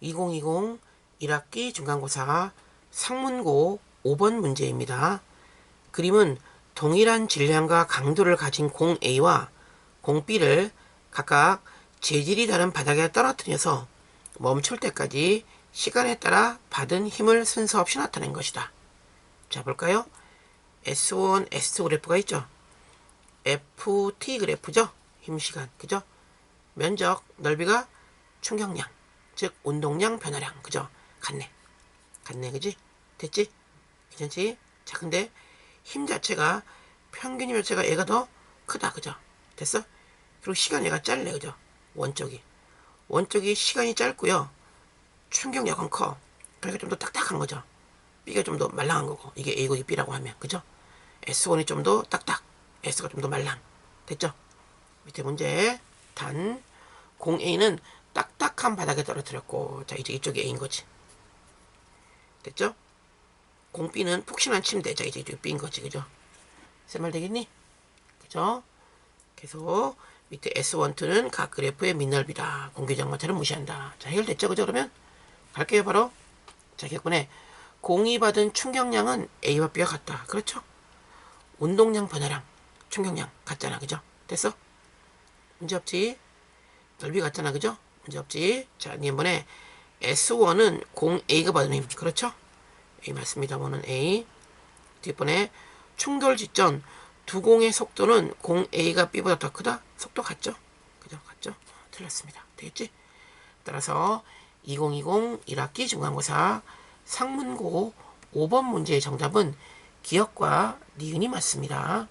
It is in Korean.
2020 1학기 중간고사 상문고 5번 문제입니다. 그림은 동일한 질량과 강도를 가진 공 A와 공 B를 각각 재질이 다른 바닥에 떨어뜨려서 멈출 때까지 시간에 따라 받은 힘을 순서 없이 나타낸 것이다. 자, 볼까요? S1, S2 그래프가 있죠? FT 그래프죠? 힘 시간, 그죠? 면적, 넓이가 충격량, 즉 운동량, 변화량, 그죠? 같네. 같네, 그지? 됐지? 괜찮지? 자, 근데 힘 자체가 평균 힘 자체가 얘가 더 크다, 그죠? 됐어? 그리고 시간 얘가 짧네, 그죠? 원쪽이. 원쪽이 시간이 짧고요. 충격력은 커. 그러니까 좀 더 딱딱한 거죠. B가 좀 더 말랑한 거고. 이게 A고 이게 B라고 하면. 그죠? S1이 좀 더 딱딱. S가 좀 더 말랑. 됐죠? 밑에 문제. 단. 공 A는 딱딱한 바닥에 떨어뜨렸고. 자, 이제 이쪽이 A인 거지. 됐죠? 공 B는 푹신한 침대. 자, 이제 이쪽이 B인 거지. 그죠? 쌤말 되겠니? 그죠? 계속 밑에 S1, 2는 각 그래프의 밑넓이다. 공기장마차를 무시한다. 자, 해결됐죠? 그죠? 그러면 갈게요, 바로. 자, 격분에 공이 받은 충격량은 A와 B와 같다. 그렇죠? 운동량, 변화량, 충격량 같잖아. 그죠? 됐어? 문제 없지? 넓이 같잖아. 그죠? 문제 없지? 자, 이번에 S1은 공 A가 받은 힘. 그렇죠? A 맞습니다. 뭐는 A. 뒷번에 충돌 직전 두 공의 속도는 공 A가 B보다 더 크다? 속도 같죠? 그죠? 같죠? 틀렸습니다. 되겠지? 따라서 2020 1학기 중간고사 상문고 5번 문제의 정답은 기억과 니은이 맞습니다.